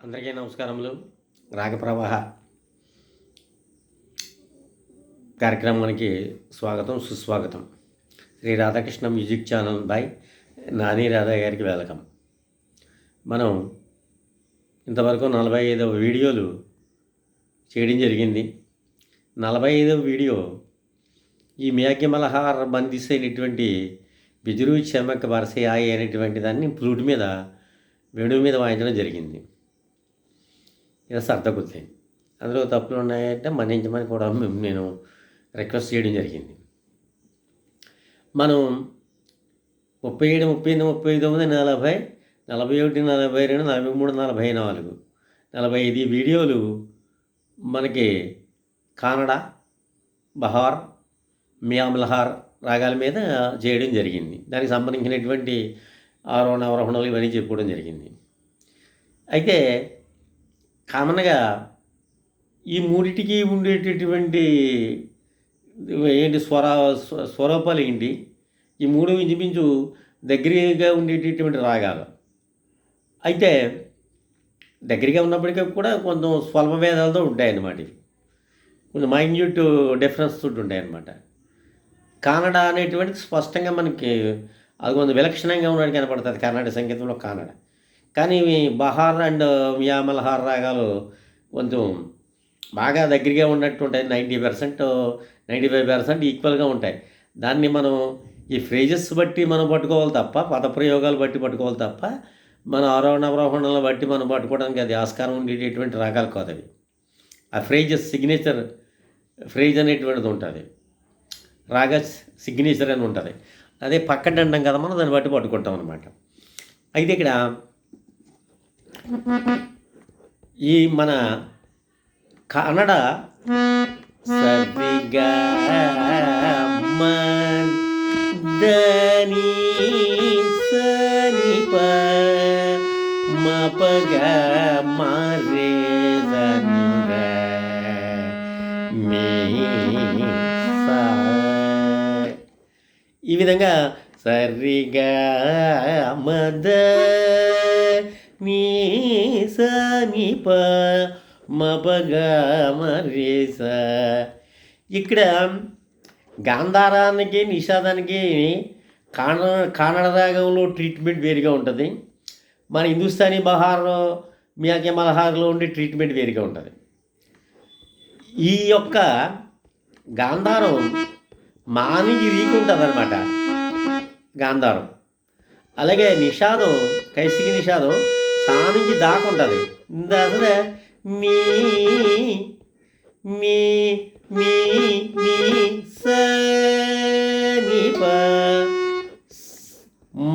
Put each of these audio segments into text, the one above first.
అందరికీ నమస్కారములు. రాగప్రవాహ కార్యక్రమానికి స్వాగతం సుస్వాగతం. Sri Radhakrishna music channel by Nani Radha గారికి వెల్కమ్. మనం ఇంతవరకు నలభై ఐదవ వీడియోలు చేయడం జరిగింది. నలభై ఐదవ వీడియో ఈ మేఘమలహార బందిస్ అయినటువంటి బిజురు చెమక వరసయాయి అనేటువంటి దాన్ని ఫ్లూట్ మీద వేణువు మీద వాయించడం జరిగింది. ఇలా సర్ద అందులో తప్పులు ఉన్నాయంటే మన్నించమని కూడా నేను రిక్వెస్ట్ చేయడం జరిగింది. మనం ముప్పై ఏడు ముప్పై ఎనిమిది ముప్పై తొమ్మిది నలభై నలభై ఒకటి నలభై రెండు నలభై మూడు నలభై నాలుగు. నలభై ఐదు వీడియోలు మనకి కానడ బహార్ మియామ్లహార్ రాగాల మీద చేయడం జరిగింది. దానికి సంబంధించినటువంటి ఆరోహణ అవరోహణలు ఇవన్నీ చెప్పుకోవడం జరిగింది. అయితే కామన్గా ఈ మూడిటికి ఉండేటటువంటి ఏంటి స్వర స్వ- స్వరూపాలు ఏంటి? ఈ మూడు ఇంచుమించు దగ్గరగా ఉండేటటువంటి రాగాలు. అయితే దగ్గరగా ఉన్నప్పటికీ కూడా కొంచెం స్వల్ప భేదాలతో ఉంటాయన్నమాట ఇవి. కొంచెం మైన్యూట్ డిఫరెన్స్ తోటి ఉంటాయన్నమాట. కానడ అనేటువంటిది స్పష్టంగా మనకి అది కొంచెం విలక్షణంగా ఉన్నట్టు కనపడుతుంది కర్ణాటక సంగీతంలో కానడ. కానీ ఇవి బహార్ అండ్ మియామల్హార్ రాగాలు కొంచెం బాగా దగ్గరగా ఉన్నట్టు ఉంటాయి ninety percent ninety five percent ఈక్వల్గా ఉంటాయి. దాన్ని మనం ఈ ఫ్రేజెస్ బట్టి మనం పట్టుకోవాలి తప్ప పదప్రయోగాలు బట్టి పట్టుకోవాలి తప్ప మన ఆరోహణ అవరోహణలు బట్టి మనం పట్టుకోవడానికి అది ఆస్కారం ఉండేటటువంటి రాగాలు కాదు అవి. ఆ ఫ్రేజెస్ సిగ్నేచర్ ఫ్రేజ్ అనేటువంటిది ఉంటుంది. రాగ సిగ్నేచర్ అని ఉంటుంది. అదే పక్కన అంటాం కదా మనం దాన్ని బట్టి పట్టుకుంటాం అనమాట అయితే ఇక్కడ ఈ మన కన్నడ సరిగా దని సనిప మపగ మారే ధనిర మీ సా ఈ విధంగా సరిగా మద మీ సమీప మపగ మరేస ఇక్కడ గాంధారానికి నిషాదానికి కాన కానడ రాగంలో ట్రీట్మెంట్ వేరుగా ఉంటుంది. మన హిందుస్థానీ బహార్లో మియాకే మలహార్లో ఉండే ట్రీట్మెంట్ వేరుగా ఉంటుంది. ఈ యొక్క గాంధారం మానికి రీకుంటుంది అనమాట గాంధారం. అలాగే నిషాదం కైసికి నిషాదం సానికి దాకుంటుంది అసలు మీ మీ మీ మీ స ని ప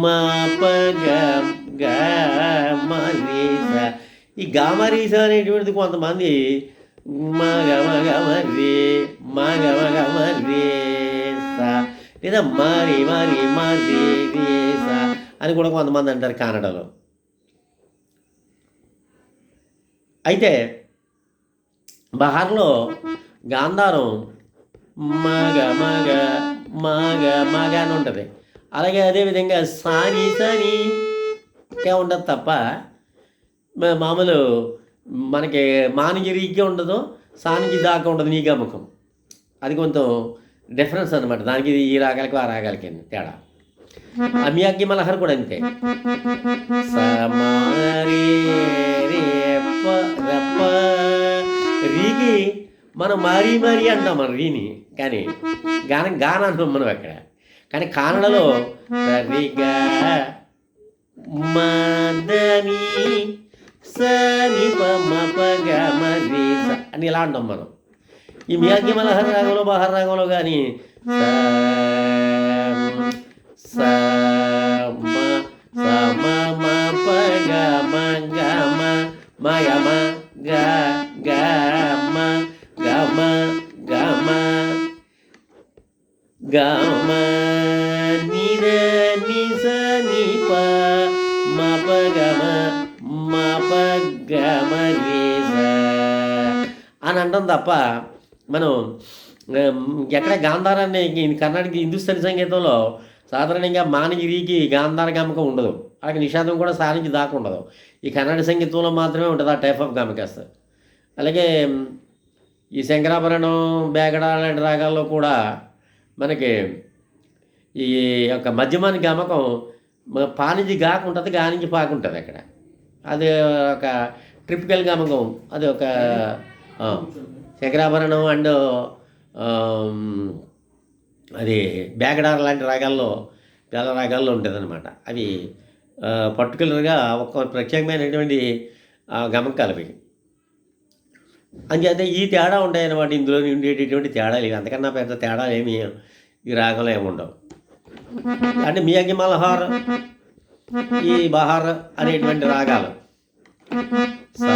మా ప ఈ గమరీస అనేటువంటిది కొంతమంది మగ మగ మర్రి మగ మగ మర్రి లేదా మరి మరి మరి అని కూడా కొంతమంది అంటారు కన్నడలో. అయితే బహార్లో గాంధారం మగ మగ మగ మగ అని ఉంటుంది. అలాగే అదేవిధంగా సాని సాని ఏ ఉండదు తప్ప మామూలు మనకి మానికి ఉండదు సానికి దాకా ఉండదు నీ గమకం అది కొంచెం డిఫరెన్స్ అనమాట దానికి ఈ రాగాలకి ఆ రాగాలకి తేడా. అమియాకి మలహర్ కూడా అంతే. సమారే రేప రప్ప. రీకి మనం మరీ మారి అంటాం మన రీని. కానీ గానం గానం అంటాం మనం అక్కడ కానీ కానడలో సరిగా మదని సని అని ఇలా అంటాం మనం. ఈ మియాకి మలహర్ రాగంలో బహర్ రాగంలో కానీ సా మ గ గ గ మ గ మ గ మ గ మ ని ని స ని ప మ ప గ మ మ ప గ మ రే స అని అంటాం తప్ప మనం ఎక్కడ గాంధారాన్ని కర్ణాటక హిందుస్థానీ సంగీతంలో సాధారణంగా మానగిరికి గాంధార గమకం ఉండదు. అలాగే నిషాదం కూడా సారించి దాకా ఉండదు. ఈ కన్నడ సంగీతంలో మాత్రమే ఉంటుంది ఆ టైప్ ఆఫ్ గమకాస్త. అలాగే ఈ శంకరాభరణం బేగడ లాంటి రాగాల్లో కూడా మనకి ఈ యొక్క మధ్యమాని గమకం మ- పానించి గాకుంటుంది గానించి పాకుంటుంది అక్కడ. అది ఒక ట్రిపికల్ గమకం అది ఒక శంకరాభరణం అండ్ అది బేగడార లాంటి రాగాల్లో పేద రాగాల్లో ఉంటుందన్నమాట అవి పర్టికులర్గా ఒక ప్రత్యేకమైనటువంటి గమకాలు అవి. అంచేతే ఈ తేడా ఉంటాయన్నమాట ఇందులో ఉండేటటువంటి తేడాలు ఇవి. అంతకన్నా పెద్ద తేడాలు ఏమి ఈ రాగంలో ఏమి ఉండవు. అంటే మియాగి మల్హార్ ఈ బహార్ అనేటువంటి రాగాలు. సా,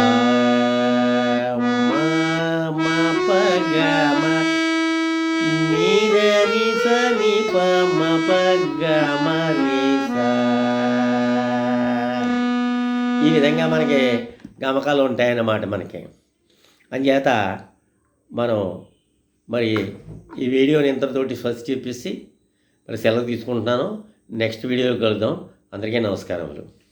ఈ విధంగా మనకి గమకాలు ఉంటాయన్నమాట మనకి. అంచేత మనం మరి ఈ వీడియోని ఇంతటితోటి ఫస్ట్ చెప్పేసి మరి సెలవు తీసుకుంటున్నాను. నెక్స్ట్ వీడియోకి కలుద్దాం. అందరికీ నమస్కారములు.